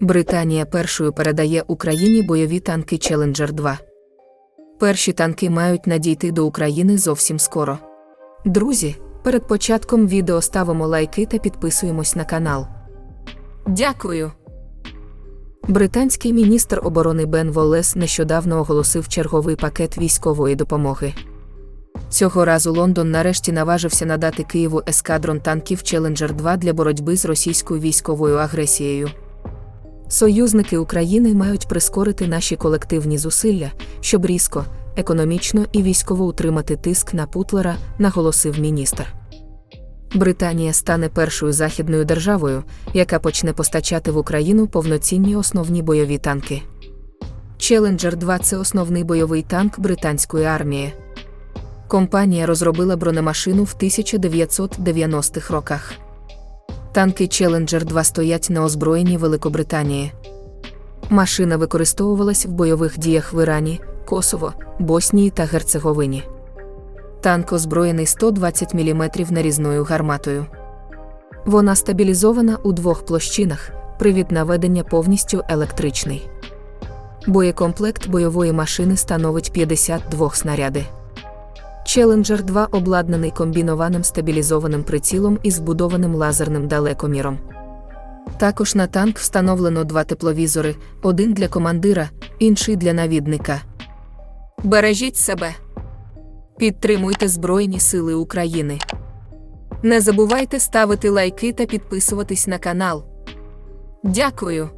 Британія першою передає Україні бойові танки Challenger 2. Перші танки мають надійти до України зовсім скоро. Друзі, перед початком відео ставимо лайки та підписуємось на канал. Дякую. Британський міністр оборони Бен Воллес нещодавно оголосив черговий пакет військової допомоги. Цього разу Лондон нарешті наважився надати Києву ескадрон танків Challenger 2 для боротьби з російською військовою агресією. Союзники України мають прискорити наші колективні зусилля, щоб різко, економічно і військово утримати тиск на Путлера, наголосив міністр. Британія стане першою західною державою, яка почне постачати в Україну повноцінні основні бойові танки. Challenger 2 це основний бойовий танк британської армії. Компанія розробила бронемашину в 1990-х роках. Танки Challenger 2 стоять на озброєнні Великобританії. Машина використовувалась в бойових діях в Ірані, Косово, Боснії та Герцеговині. Танк озброєний 120 мм нарізною гарматою. Вона стабілізована у двох площинах, привід наведення повністю електричний. Боєкомплект бойової машини становить 52 снаряди. Challenger 2 обладнаний комбінованим стабілізованим прицілом із вбудованим лазерним далекоміром. Також на танк встановлено два тепловізори: один для командира, інший для навідника. Бережіть себе. Підтримуйте Збройні Сили України. Не забувайте ставити лайки та підписуватись на канал. Дякую.